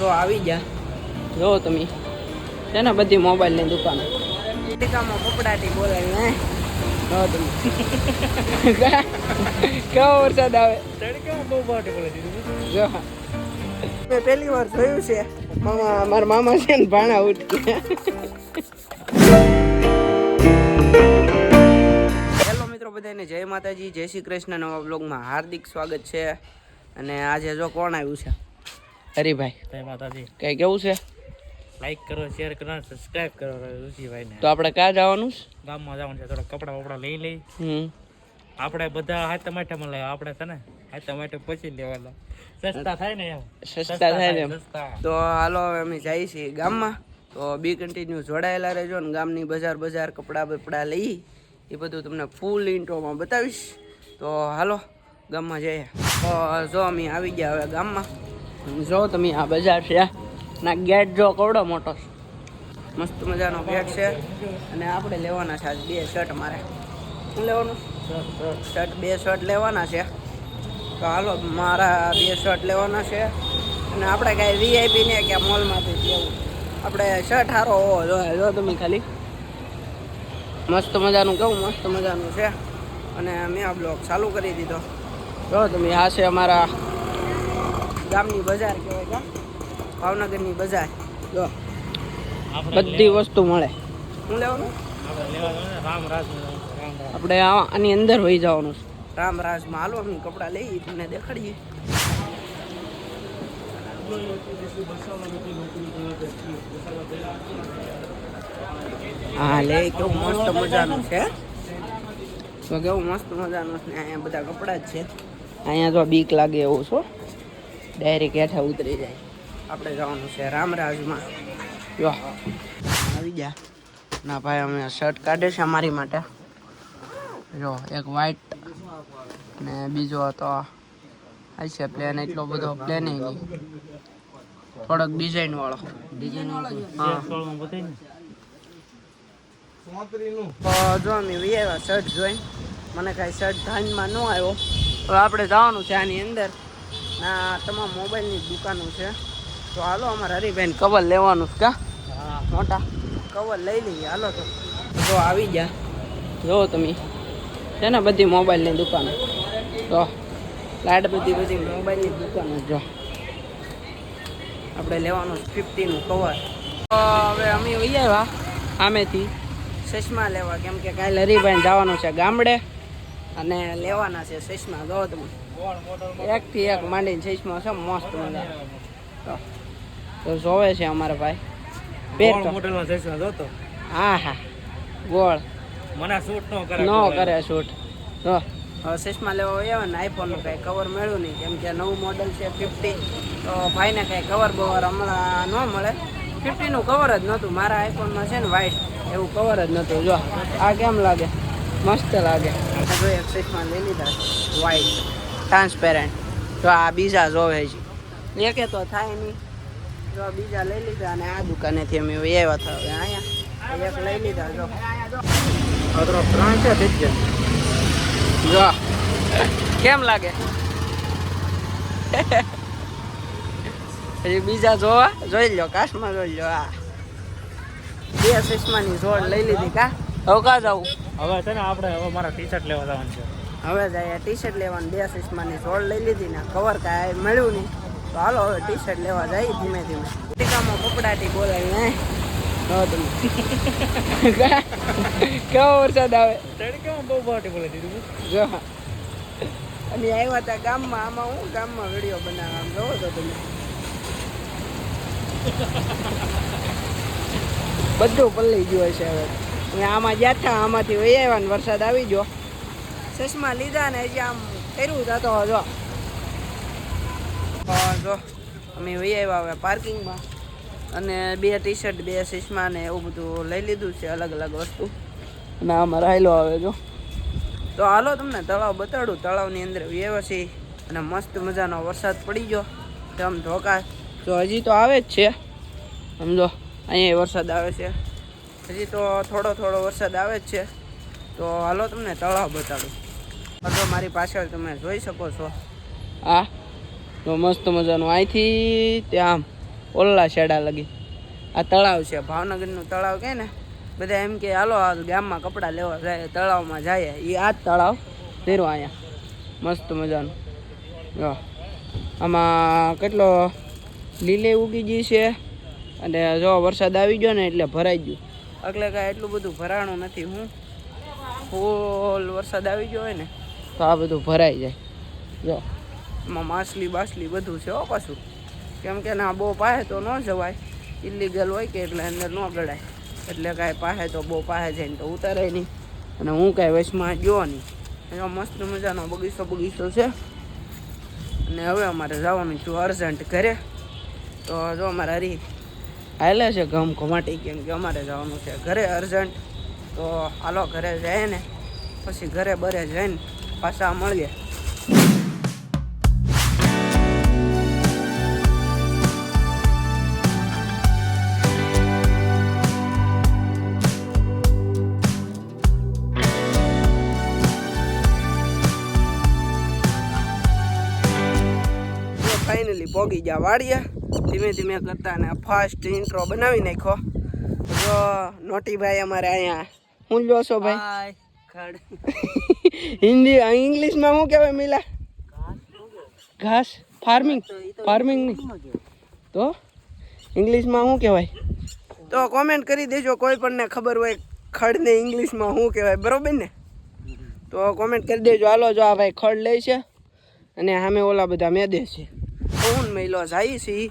જો આવી ગયા જો તમે. છે ને બધી મોબાઈલની દુકાન? ટીકામાં કપડાથી બોલે હે? જો તમે. કેવો વરસાદ આવે? જો. મેં પહેલી વાર જોયું છે? મામા મારા મામા છે ને ભાણા ઉઠકે હેલો મિત્રો બધાને જય માતાજી જય શ્રી કૃષ્ણ. નવા બ્લોગમાં હાર્દિક સ્વાગત છે. અને આજે જો કોણ આવ્યું છે? હરિભાઈ જય માતાજી. કઈ કેવું છે? લાઈક કરો શેર કરો સબસ્ક્રાઇબ કરો ઋષિભાઈ ને તો આપણે ક્યાં જવાનું છે? ગામમાં જવાનું છે થોડા કપડા વપડા લઈ લઈ. હમ. આપણે બધા હાથા માઠામાં લઈ આપણે છે ને હાથ માટે પછી લેવાના. સસ્તા થાય ને સસ્તા થાય ને તો હાલો હવે અમે જઈએ છીએ ગામમાં. તો બી કન્ટિન્યુ જોડાયેલા રહેજો ને ગામની બજાર બજાર કપડાં બપડા લઈ એ બધું તમને ફૂલ ઇન્ટ્રોમાં બતાવીશ. તો હાલો ગામમાં જઈએ. તો જો અમે આવી ગયા હવે ગામમાં. જો તમે આ બજાર છે, ના ગેટ જો કવડો મોટો મસ્ત મજાનો ગેટ છે. અને આપણે લેવાના છે આજ બે શર્ટ મારે. શું લેવાનું? શર્ટ બે શર્ટ લેવાના છે. તો હાલો, મારા બે શર્ટ લેવાના છે. અને આપણે કાંઈ વીઆઈપી ને કે મોલમાંથી જ લેવું. આપણે શર્ટ સારો હોવો જોઈએ. જો તમે ખાલી. મસ્ત મજાનું કેવું મસ્ત મજાનું છે. અને મેં આ બ્લોગ ચાલુ કરી દીધો. જો તમે આ છે અમારા ગામની બજાર કહેવાય કે. ભાવનગરની બજાર. જો. બધી વસ્તુ મળે. શું લેવાનું? આપણે આની અંદર વહી જવાનું છે. રામ રાજમાં હાલો અમે કપડાં લઈ તમને દેખાડીએ. હા લે કેવું મસ્ત મજાનું છે. તો કેવું મસ્ત મજાનું છે અહીંયા બધા કપડાં જ છે. અહીંયા જો બીક લાગે એવું છો ડાયરેક્ટ હેઠા ઉતરી જાય. આપણે જવાનું છે રામરાજમાં. જો. આવી ગયા. ના ભાઈ અમે શર્ટ કાઢે છે અમારી માટે. જો એક વ્હાઈટ ને બીજો તો આ છે પ્લેન એટલો બધો પ્લેન નહીં. થોડોક ડિઝાઇન વાળો. ડિઝાઇન વાળો હા. જો અમે વી આવ્યા શર્ટ જોઈ મને કાંઈ શર્ટ ધાનમાં ન આવ્યો. તો આપણે જવાનું છે આની અંદર. ના તમામ મોબાઈલની દુકાનો છે. તો હાલો અમારે હરિભાઈને કવર લેવાનું છે કા? મોટા. કવર લઈ લઈએ હાલો તો. જો આવી ગયા. જો તમે. છે ને બધી મોબાઈલની દુકાનો. જો. લાઇટ બધી બધી મોબાઈલની દુકાનો જો. આપણે લેવાનું ફિફ્ટીનું કવર તો હવે અમે વહી આવ્યા સામેથી ચશ્મા લેવા કેમ કે કાલે હરિભાઈને જવાનું છે ગામડે. અને લેવાના છે જો તમે એકથી એક માંડીને ચશ્મા છે મસ્ત મજા. તો જોવે છે અમારા ભાઈ. તો. મોડેલમાં જઈશું જોતો? હા હા. ગોળ. મને શૂટ નો કરે ન કરે શૂટ. તો હવે ચશ્મા લેવા આવ્યા ને આઈફોનનું કાંઈ કવર મળ્યું નહીં. કેમ કે નવું મોડલ છે ફિફ્ટી તો ભાઈને કાંઈ કવર બવર હમણાં ન મળે. ફિફ્ટીનું કવર જ નહોતું. મારા આઈફોનમાં છે ને વ્હાઈટ એવું કવર જ નહોતું. જો આ કેમ લાગે? મસ્ત લાગે. જો એક લઈ લીધા વ્હાઈટ ટ્રાન્સપેરન્ટ જો આ બીજા જોવે છે. એકે તો થાય નહીં. જો બીજા લઈ લીધા અને આ દુકાનેથી અમે આવ્યા હતા હવે અહીંયા. એક લઈ લીધા જો. અદરો ત્રણ છે થઈ જ જો કેમ લાગે? હજી બીજા જોવા? જોઈ લો કાશમાં જોઈ લો આ. બે ચશ્માની જોડ લઈ લીધી કા? હવે કા જવું હવે છે ને આપણે હવે મારા ટી શર્ટ લેવા જવાનું છે. હવે જાય ટી શર્ટ લેવાની બે સિસ્માની સોળ લઈ લીધી ને કવર કાંઈ મળ્યું નહીં. તો હાલો હવે ટી શર્ટ લેવા જાય ધીમે ધીમે. ટીકામાં કપડાટી બોલાવી ને કેવો વરસાદ આવે? તડકામાં બહુ પાર્ટી બોલે દીધું જો. આવ્યા હતા ગામમાં આમાં હું ગામમાં વીડિયો બનાવવા આમ જોવો તો તમે. બધું પલ્લી ગયું હશે હવે. આમાં ગયા હતા આમાંથી વહી આવ્યા ને વરસાદ આવી ગયો. ચશ્મા લીધા ને હજી આમ કર્યું થતો જો જો, અમે વહી આવ્યા હવે પાર્કિંગમાં. અને બે ટી શર્ટ બે ચશ્મા ને એવું બધું લઈ લીધું છે, અલગ અલગ વસ્તુ. અને આમાં રાયલો આવે જો. તો હાલો તમને તળાવ બતાડું. તળાવની અંદર વ્યવસ્થિત અને મસ્ત મજાનો વરસાદ પડી ગયો. ધમ ધોકા તો હજી તો આવે જ છે. સમજો અહીંયા વરસાદ આવે છે. હજી તો થોડો થોડો વરસાદ આવે જ છે. તો હાલો તમને તળાવ બતાડું. તો મારી પાછળ તમે જોઈ શકો છો. હા તો મસ્ત મજાનું. અહીંથી ત્યાં ઓલ્લા શેડા લગી. આ તળાવ છે. ભાવનગરનું તળાવ કે ને? બધા એમ કે, હાલો ગામમાં કપડાં લેવા જાય, તળાવમાં જાય. એ આ જ તળાવ ધીરો અહીંયા. મસ્ત મજાનું. જો. આમાં કેટલો લીલે ઉગી ગઈ છે. અને જો વરસાદ આવી ગયો ને એટલે ભરાઈ ગયું. એટલે કાંઈ એટલું બધું ભરાણું નથી હું. ફૂલ વરસાદ આવી ગયો હોય ને, તો આ બધું ભરાઈ જાય. જો એમાં માછલી બાછલી બધું છે હો પાછું. કેમ કે ના બહુ પાસે તો ન જવાય. ઇલીગલ હોય કે એટલે અંદર ન ગળાય. એટલે કાંઈ પાસે તો બહુ પાસે ને તો ઉતારે નહીં. અને હું કાંઈ વચમાં ગયો નહીં. એમાં મસ્ત મજાનો બગીચો બગીચો છે. અને હવે અમારે જવાનું છું અર્જન્ટ ઘરે. તો જો અમારે હરી હાલે છે, ગમ ઘમાટી કેમ કે અમારે જવાનું છે. ઘરે અર્જન્ટ. તો હાલો, ઘરે જાય ને. પછી ઘરે બરે જઈને પાછા મળીએ. ફાઇનલી પોગી ગયા વાળીએ ધીમે ધીમે કરતા અને ફાસ્ટ ઇન્ટ્રો બનાવી નાખ્યો. જો નોટીભાઈ અમારે અહીંયા હું જો છો ભાઈ? હિન્દી ઇંગ્લિશમાં શું કહેવાય મિલા? ઘાસ ફાર્મિંગ ફાર્મિંગ તો ઇંગ્લિશમાં શું કહેવાય? તો કોમેન્ટ કરી દેજો કોઈ પણને ખબર હોય ખડને ઇંગ્લિશમાં શું કહેવાય બરોબર ને? તો કોમેન્ટ કરી દેજો. હાલો જો આ ભાઈ ખડ લે છે અને સામે ઓલા બધા મેદે છે. મેલો જાય છે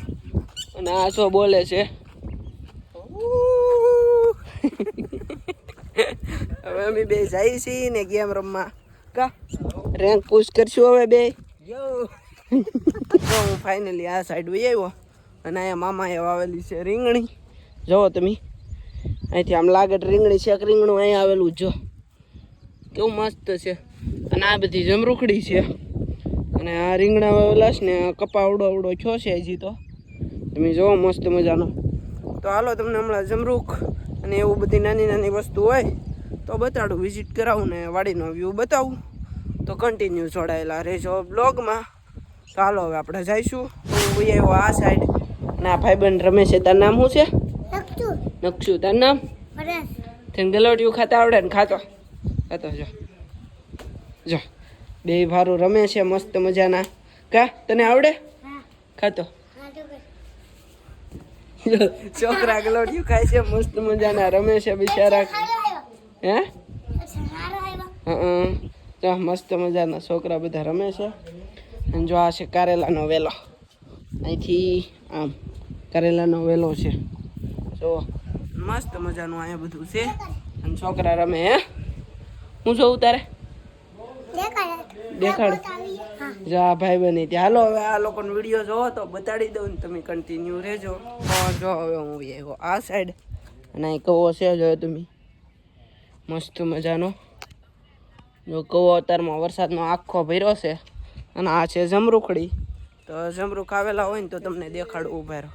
અને આ શું બોલે છે. હવે અમે બે જાય છીએ ને ગેમ રમવા. કા? રેન્ક પુશ કરશું હવે બે. તો હું ફાઇનલી આ સાઈડ વહી આવ્યો. અને અહીંયા મામાએ વાવેલી છે રીંગણી. જુઓ તમે. અહીંથી આમ લાગે રીંગણી છે એક રીંગણું અહીંયા આવેલું જો. કેવું મસ્ત છે. અને આ બધી જમરૂખડી છે. અને આ રીંગણા વાવેલા ને કપા અવડો અવડો છો છે હજી તો. તમે જોવો મસ્ત મજાનો. તો હાલો તમને હમણાં જમરૂખ અને એવું બધી નાની નાની વસ્તુ હોય તો બતાડું વિઝિટ કરાવું ને વાડીનો વ્યૂ બતાવું. તો કન્ટિન્યુ જોડાયેલા રહેજો બ્લોગમાં તો હાલો હવે આપણે જઈશું. હું આવ્યો આ સાઈડ ના ભાઈબંધ રમેશ છે તારું નામ શું છે? નકશું. તારું નામ? તને ગલોટિયું ખાતા આવડે ને ખાતો. ખાતો જો. જો. બે ભારું રમે છે મસ્ત મજાના. કા તને આવડે? ખાતો. જો, છોકરા ગલોડિયું ખાય છે મસ્ત મજાના રમે છે બિચારા. હે? હં મસ્ત મજાના છોકરા બધા રમે છે. અને જો આ છે કારેલાનો વેલો. અહીંથી આમ કારેલાનો વેલો છે. જો મસ્ત મજાનું અહીંયા બધું છે. અને છોકરા રમે હે? હું જોઉં તારે? દેખાડ. જા ભાઈ બની ત્યાં. હાલો હવે આ લોકોનો વીડિયો જોવો તો બતાડી દઉં ને તમે કન્ટિન્યુ રહેજો. જો હવે હું આવ્યો આ સાઈડ અને અહીં કવો છે જો તમે? મસ્ત મજાનો. જો કવો અત્યારમાં વરસાદનો આખો ભર્યો છે. અને આ છે જમરૂખડી. તો જમરૂખ આવેલા હોય ને તો તમને દેખાડવું ઊભા રહો.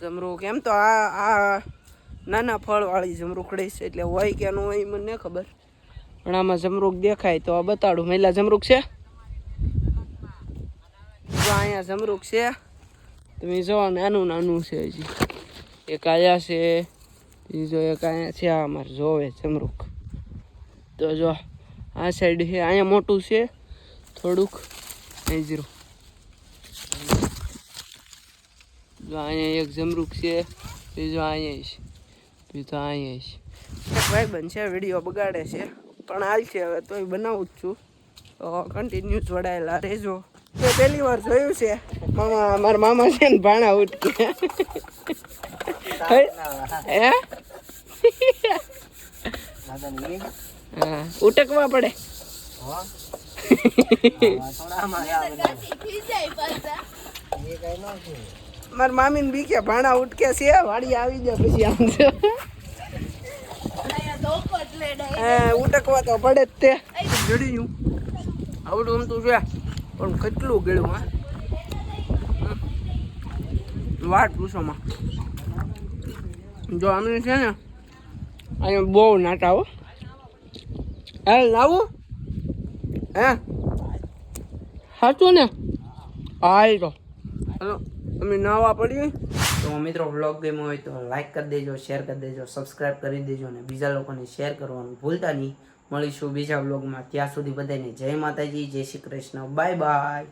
જમરૂખ એમ તો આ આ નાના ફળવાળી જમરૂખડી છે. એટલે હોય કે ન હોય મને ખબર. પણ આમાં જમરૂખ દેખાય તો આ બતાડું. મહિલા જમરૂક છે? જો અહીંયા જમરૂક છે. તમે જો નાનું નાનું છે હજી. એક આયા છે, બીજો એક અહીંયા છે. અમારે જોવે જમરૂખ તો જો, આ સાઈડ છે. અહીંયા મોટું છે. થોડુંક અહીં જીરો જો અહીંયા એક જમરૂખ છે, બીજો અહીંયા છે. બીજો અહીંયા છે. ભાઈ બન છે, વીડિયો બગાડે છે. પણ હાલ છે હવે તોય બનાવું જ છું. તો કન્ટિન્યુ જોડાયેલા રહેજો. તો પહેલી વાર જોયું છે. મામા મારા મામા છે ને ભાણા ઉઠકે હે? હા? ઉટકવા પડે. મારા મામી ને બીકે ભાણા ઉટકે છે વાડી આવી જાય પછી આમ ઉટકવા તો પડે જ તે. જડ્યું. આવડું આમ તો છે. પણ કેટલું ગળ્યું હા? વાટ પૂછોમાં જો અમે છે ને અહીંયા બહુ નાટા હો. હે લાવું? હે? સાચું ને? હાલ તો. હલો અમે નાવા પડીએ. તો મિત્રો વ્લોગ ગમ્યો હોય તો લાઇક કરી દેજો શેર કરી દેજો સબસ્ક્રાઇબ કરી દેજો અને બીજા લોકોને શેર કરવાનું ભૂલતા નહીં. મળીશું બીજા વ્લોગમાં ત્યાં સુધી બધાને જય માતાજી, જય શ્રી કૃષ્ણ. Bye bye